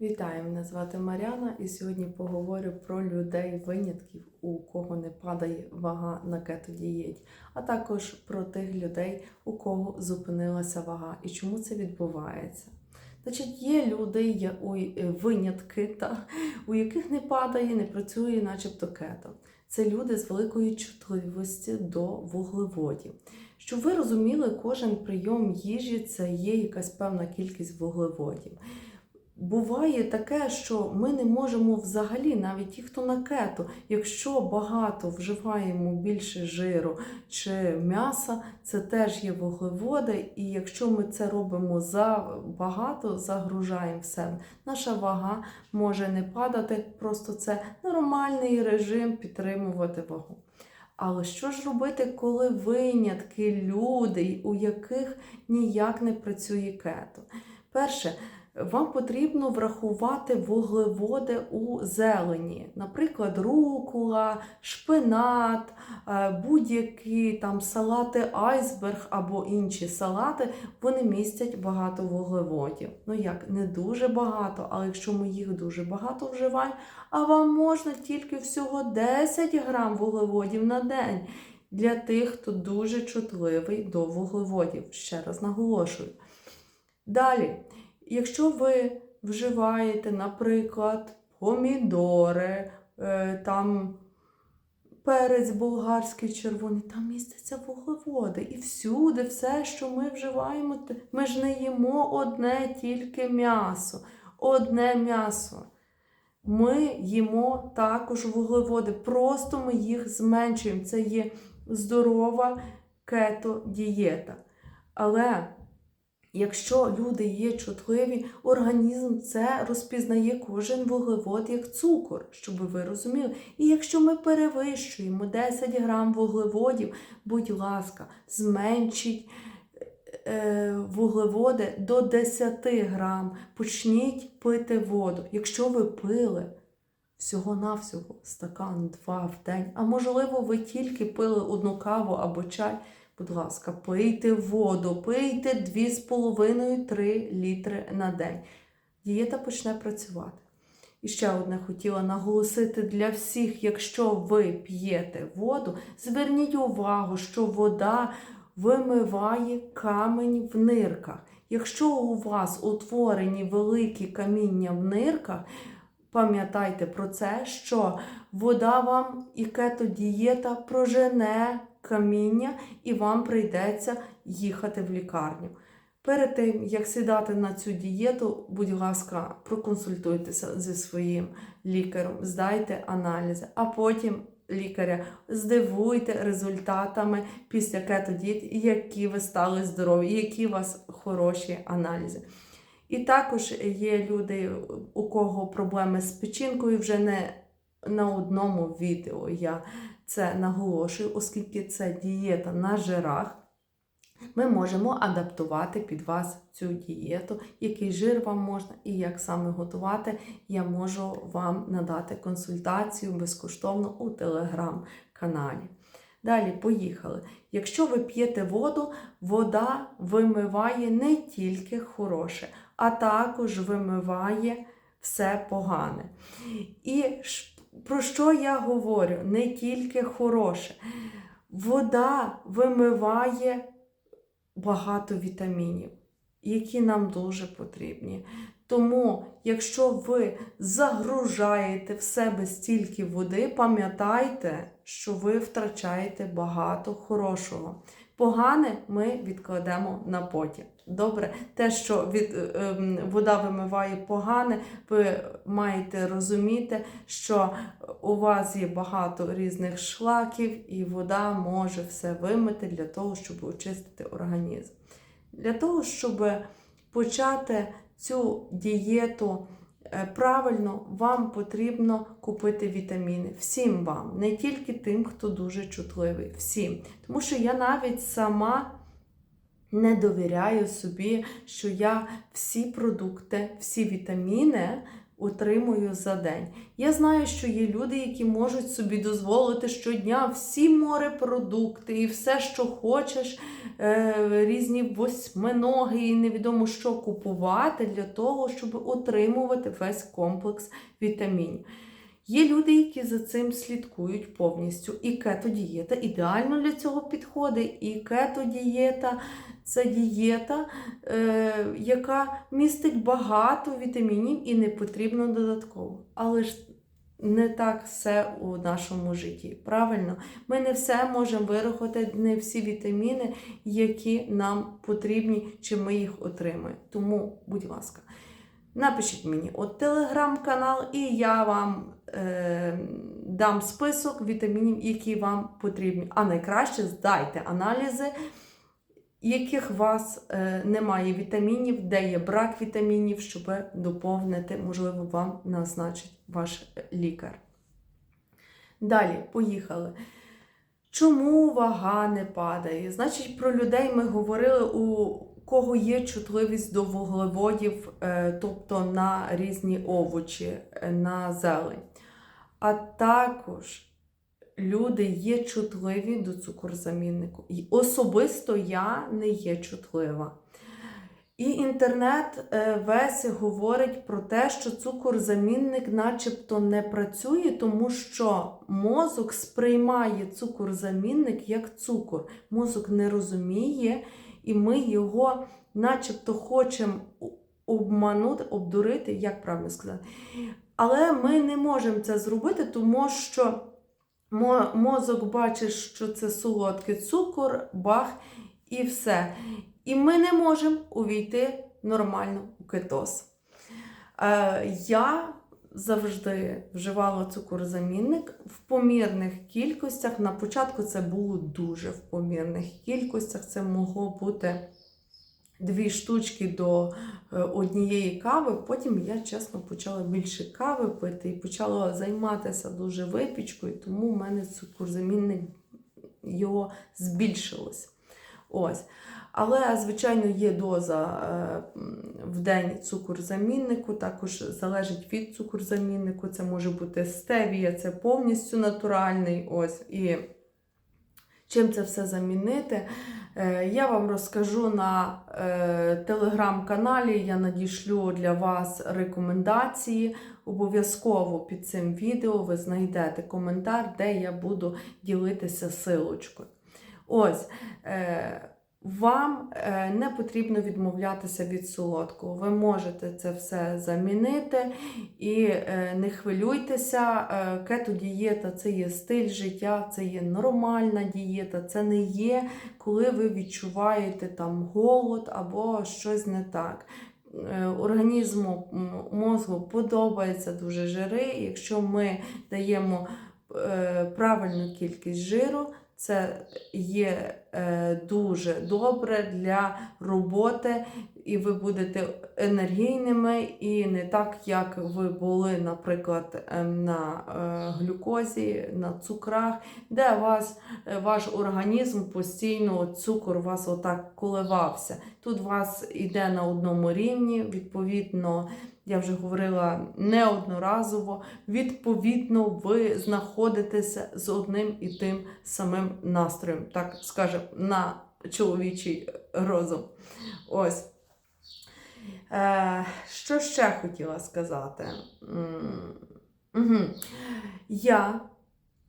Вітаю, мене звати Мар'яна, і сьогодні поговорю про людей-винятків, у кого не падає вага на кетодієті, а також про тих людей, у кого зупинилася вага і чому це відбувається. Значить, є люди, є е, винятки, та, у яких не падає, не працює, начебто кето. Це люди з великою чутливості до вуглеводів. Щоб ви розуміли, кожен прийом їжі це є якась певна кількість вуглеводів. Буває таке, що ми не можемо взагалі, навіть ті, хто на кето, якщо багато вживаємо більше жиру чи м'яса, це теж є вуглеводи. І якщо ми це робимо за багато, загружаємо в себе, наша вага може не падати, просто це нормальний режим підтримувати вагу. Але що ж робити, коли винятки люди, у яких ніяк не працює кето? Перше, вам потрібно врахувати вуглеводи у зелені, наприклад, рукула, шпинат, е, будь-які там салати айсберг або інші салати, вони містять багато вуглеводів. Ну як, не дуже багато, але якщо ми їх дуже багато вживаємо, а вам можна тільки всього 10 грам вуглеводів на день. Для тих, хто дуже чутливий до вуглеводів. Ще раз наголошую. Далі, якщо ви вживаєте, наприклад, помідори, е, там перець болгарський червоний, там містяться вуглеводи. І всюди все, що ми вживаємо, ми ж не їмо одне тільки м'ясо. Одне м'ясо. Ми їмо також вуглеводи, просто ми їх зменшуємо. Це є здорова кето-дієта. Але якщо люди є чутливі, організм це розпізнає кожен вуглевод як цукор, щоб ви розуміли. І якщо ми перевищуємо 10 грам вуглеводів, будь ласка, зменшіть е, вуглеводи до 10 грам. Почніть пити воду. Якщо ви пили всього-навсього стакан два в день, а можливо, ви тільки пили одну каву або чай. Будь ласка, пийте воду, пийте 2,5-3 літри на день. Дієта почне працювати. І ще одне хотіла наголосити для всіх, якщо ви п'єте воду, зверніть увагу, що вода вимиває камень в нирках. Якщо у вас утворені великі каміння в нирках, пам'ятайте про це, що вода вам і кетодієта прожене каміння, і вам прийдеться їхати в лікарню. Перед тим, як сідати на цю дієту, будь ласка, проконсультуйтеся зі своїм лікарем, здайте аналізи, а потім лікаря здивуйте результатами після кетодієти, які ви стали здорові, які у вас хороші аналізи. І також є люди, у кого проблеми з печінкою, вже не на одному відео я це наголошую, оскільки це дієта на жирах. Ми можемо адаптувати під вас цю дієту, який жир вам можна і як саме готувати. Я можу вам надати консультацію безкоштовно у телеграм-каналі. Далі, поїхали. Якщо ви п'єте воду, вода вимиває не тільки хороше, а також вимиває все погане. І про що я говорю? Не тільки хороше. Вода вимиває багато вітамінів, які нам дуже потрібні. Тому, якщо ви загружаєте в себе стільки води, пам'ятайте, що ви втрачаєте багато хорошого. Погане ми відкладемо на потім. Добре, те, що від, е, ем, вода вимиває погане, ви маєте розуміти, що у вас є багато різних шлаків, і вода може все вимити для того, щоб очистити організм. Для того, щоб почати цю дієту е, правильно, вам потрібно купити вітаміни. Всім вам, не тільки тим, хто дуже чутливий. Всім. Тому що я навіть сама не довіряю собі, що я всі продукти, всі вітаміни отримую за день. Я знаю, що є люди, які можуть собі дозволити щодня всі морепродукти і все, що хочеш, е, різні восьминоги і невідомо що купувати для того, щоб отримувати весь комплекс вітамінів. Є люди, які за цим слідкують повністю. І кето-дієта ідеально для цього підходить. І кето-дієта це дієта, е, яка містить багато вітамінів і не потрібно додатково. Але ж не так все у нашому житті. Правильно, ми не все можемо вирахувати, не всі вітаміни, які нам потрібні, чи ми їх отримаємо. Тому, будь ласка. Напишіть мені от телеграм-канал, і я вам е, дам список вітамінів, які вам потрібні. А найкраще здайте аналізи, яких у вас е, немає вітамінів, де є брак вітамінів, щоб доповнити, можливо, вам назначить ваш лікар. Далі, поїхали. Чому вага не падає? Значить, про людей ми говорили у кого є чутливість до вуглеводів, е, тобто на різні овочі, е, на зелень. А також люди є чутливі до цукорзаміннику. І особисто я не є чутлива. І інтернет е, весь говорить про те, що цукорзамінник начебто не працює, тому що мозок сприймає цукорзамінник як цукор. Мозок не розуміє, і ми його начебто хочемо обманути, обдурити, як правильно сказати. Але ми не можемо це зробити, тому що мозок бачить, що це солодкий цукор, бах і все. І ми не можемо увійти нормально у кетоз. Е, я завжди вживала цукорозамінник в помірних кількостях. На початку це було дуже в помірних кількостях. Це могло бути дві штучки до е, однієї кави. Потім я, чесно, почала більше кави пити і почала займатися дуже випічкою, тому в мене цукорозамінник його збільшилось. Ось. Але, звичайно, є доза е, в день цукорзаміннику, також залежить від цукорзаміннику. Це може бути стевія, це повністю натуральний. ось. І чим це все замінити, е, я вам розкажу на е, телеграм-каналі. Я надішлю для вас рекомендації. Обов'язково під цим відео ви знайдете коментар, де я буду ділитися силочкою. Ось. Вам е, не потрібно відмовлятися від солодкого. Ви можете це все замінити і е, не хвилюйтеся. Е, Кето-дієта це є стиль життя, це є нормальна дієта, це не є, коли ви відчуваєте там голод або щось не так. Організму мозку подобається дуже жири. Якщо ми даємо правильну кількість жиру, це є е, дуже добре для роботи, і ви будете енергійними, і не так, як ви були, наприклад, ем, на е, глюкозі, на цукрах, де вас, е, ваш організм постійно цукор вас отак коливався. Тут вас іде на одному рівні, відповідно я вже говорила неодноразово, відповідно, ви знаходитеся з одним і тим самим настроєм, так скажемо, на чоловічий розум. Ось. Е, Що ще хотіла сказати? Угу. Я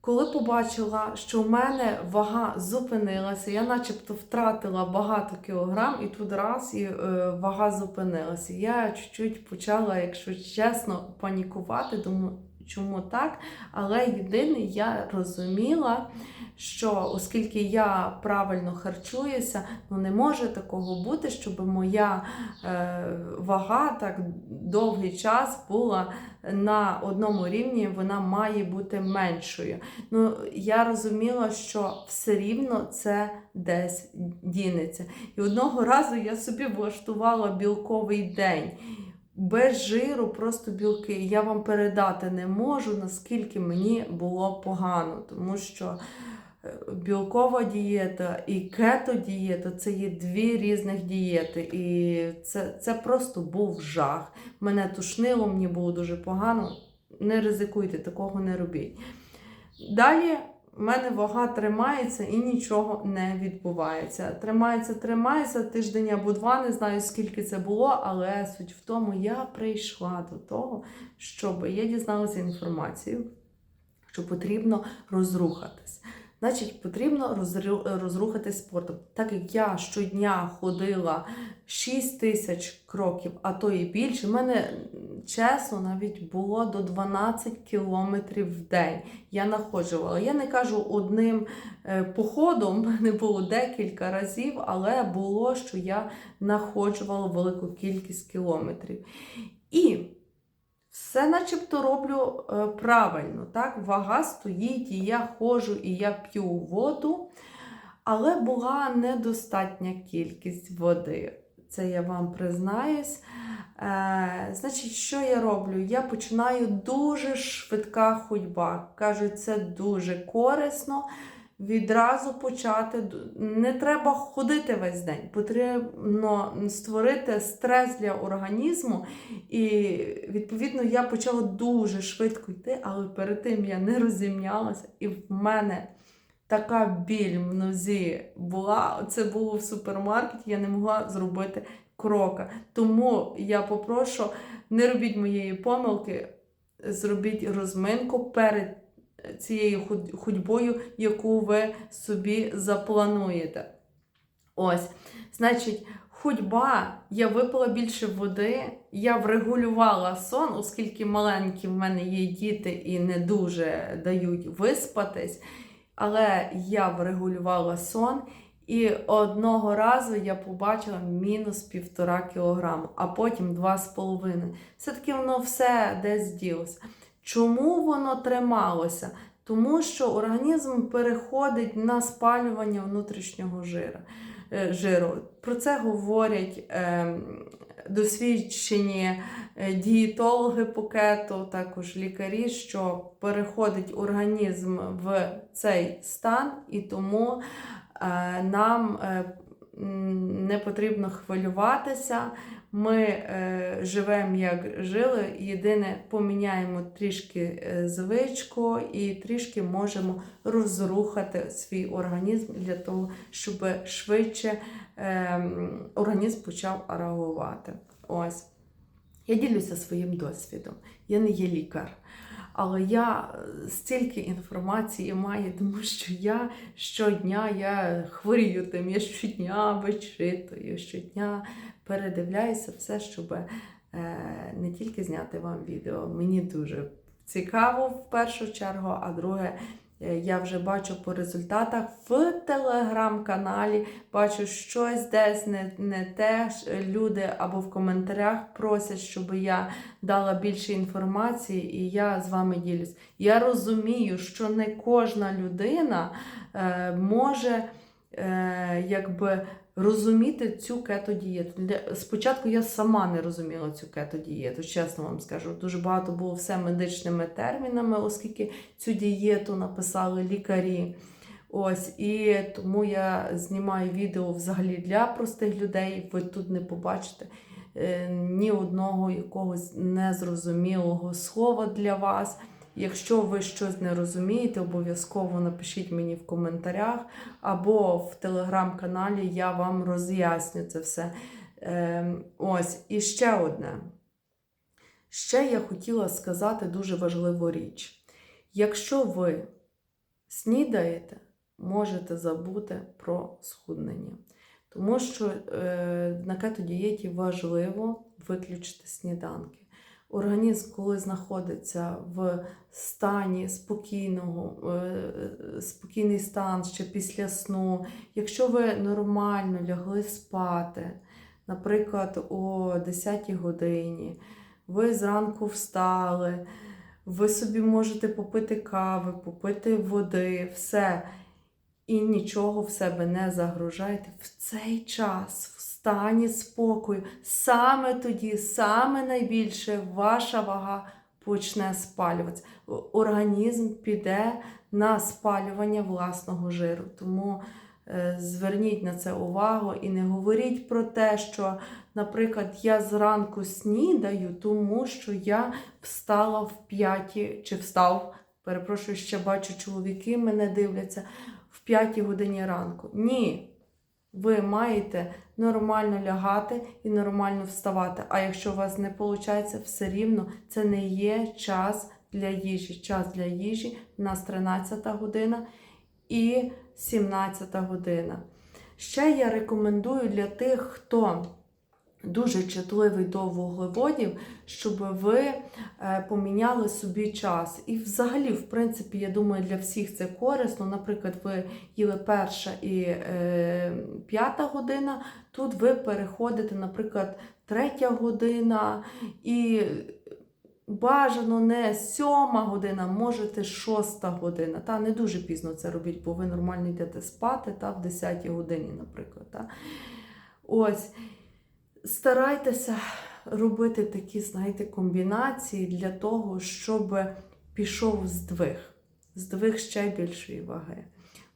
коли побачила, що в мене вага зупинилася, я начебто втратила багато кілограм, і тут раз і е, вага зупинилася. Я чуть-чуть почала, якщо чесно, панікувати, думаю, чому так? Але єдине, я розуміла, що оскільки я правильно харчуюся, ну не може такого бути, щоб моя е, вага так довгий час була на одному рівні, вона має бути меншою. Ну, Я розуміла, що все рівно це десь дінеться. І одного разу я собі влаштувала білковий день. Без жиру, просто білки. Я вам передати не можу, наскільки мені було погано, тому що е, білкова дієта і кето-дієта це є дві різних дієти. І це, це просто був жах. Мене тушнило, мені було дуже погано. Не ризикуйте, такого не робіть. Далі в мене вага тримається і нічого не відбувається. Тримається, тримається тиждень або два, не знаю скільки це було, але суть в тому, я прийшла до того, щоб я дізналася інформацію, що потрібно розрухатись. Значить, потрібно розру- розрухатись спортом. Так як я щодня ходила 6 тисяч кроків, а то і більше, в мене чесно навіть було до 12 кілометрів в день. Я находжувала. Я не кажу одним е, походом, в мене було декілька разів, але було, що я находжувала велику кількість кілометрів. І все начебто роблю е, правильно. Так? Вага стоїть, і я ходжу, і я п'ю воду, але була недостатня кількість води. Це я вам признаюсь. Е, значить, що я роблю? Я починаю дуже швидка ходьба. Кажуть, це дуже корисно. Відразу почати. Не треба ходити весь день. Потрібно створити стрес для організму. І відповідно я почала дуже швидко йти, але перед тим я не розімнялася, і в мене така біль в нозі була. Це було в супермаркеті, я не могла зробити крока. Тому я попрошу, не робіть моєї помилки, зробіть розминку перед цією ходьбою, яку ви собі заплануєте. Ось, значить, ходьба, я випила більше води, я врегулювала сон, оскільки маленькі в мене є діти і не дуже дають виспатись. Але я врегулювала сон, і одного разу я побачила мінус півтора кілограму, а потім два з половиною. Все-таки воно все десь ділося. Чому воно трималося? Тому що організм переходить на спалювання внутрішнього жира, е, жиру. Про це говорять е, досвідчені е, дієтологи по кету, також лікарі, що переходить організм в цей стан, і тому е, нам е, не потрібно хвилюватися. Ми е, живемо як жили. Єдине, поміняємо трішки е, звичку і трішки можемо розрухати свій організм для того, щоб швидше е, організм почав реагувати. Ось. Я ділюся своїм досвідом. Я не є лікар. Але я е, стільки інформації маю, тому що я щодня я хворію тим, я щодня вичитую, щодня передивляюся все, щоб е, не тільки зняти вам відео. Мені дуже цікаво в першу чергу, а друге, е, я вже бачу по результатах в телеграм-каналі, бачу щось десь не, не те. Люди або в коментарях просять, щоб я дала більше інформації, і я з вами ділюсь. Я розумію, що не кожна людина е, може е, якби розуміти цю кето-дієту. Спочатку я сама не розуміла цю кето-дієту, чесно вам скажу. Дуже багато було все медичними термінами, оскільки цю дієту написали лікарі. Ось, і тому я знімаю відео взагалі для простих людей. Ви тут не побачите е, ні одного якогось незрозумілого слова для вас. Якщо ви щось не розумієте, обов'язково напишіть мені в коментарях або в телеграм-каналі я вам роз'ясню це все. Е, ось, і ще одне. Ще я хотіла сказати дуже важливу річ. Якщо ви снідаєте, можете забути про схуднення. Тому що е, на кетодієті важливо виключити сніданки. Організм, коли знаходиться в стані спокійного, е, спокійний стан ще після сну, якщо ви нормально лягли спати, наприклад, о 10 годині, ви зранку встали, ви собі можете попити кави, попити води, все. І нічого в себе не загружайте в цей час, стані спокою. Саме тоді, саме найбільше ваша вага почне спалюватися. Організм піде на спалювання власного жиру. Тому е, зверніть на це увагу і не говоріть про те, що, наприклад, я зранку снідаю, тому що я встала в п'ятій чи встав. Перепрошую, ще бачу, чоловіки мене дивляться в п'ятій годині ранку. Ні. Ви маєте нормально лягати і нормально вставати. А якщо у вас не виходить, все рівно це не є час для їжі. Час для їжі у нас 13 година і 17 година. Ще я рекомендую для тих, хто дуже чутливий до вуглеводів, щоб ви е, поміняли собі час. І взагалі, в принципі, я думаю, для всіх це корисно. Наприклад, ви їли перша і е, п'ята година, тут ви переходите, наприклад, третя година і. Бажано не сьома година, можете шоста година. Та не дуже пізно це робіть, бо ви нормально йдете спати та в 10 годині, наприклад. Та. Ось старайтеся робити такі, знаєте, комбінації для того, щоб пішов здвиг, здвиг ще більшої ваги.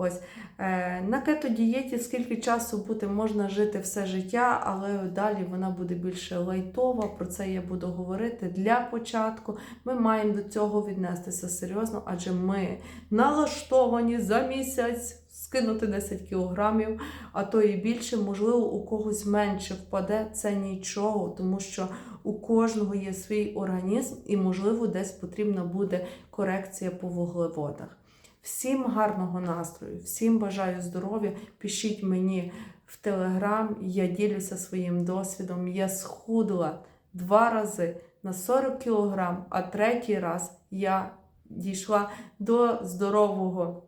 Ось е, на кетодієті скільки часу бути можна жити все життя, але далі вона буде більше лайтова. Про це я буду говорити для початку. Ми маємо до цього віднестися серйозно, адже ми налаштовані за місяць скинути 10 кілограмів, а то і більше, можливо, у когось менше впаде. Це нічого, тому що у кожного є свій організм, і, можливо, десь потрібна буде корекція по вуглеводах. Всім гарного настрою, всім бажаю здоров'я. Пишіть мені в телеграм, я ділюся своїм досвідом. Я схудла два рази на 40 кілограм, а третій раз я дійшла до здорового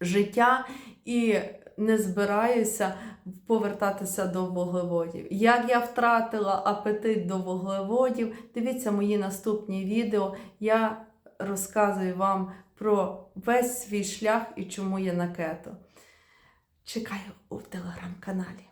життя і не збираюся повертатися до вуглеводів. Як я втратила апетит до вуглеводів, дивіться мої наступні відео. Я розказую вам про весь свій шлях і чому я на кето. Чекаю у телеграм-каналі.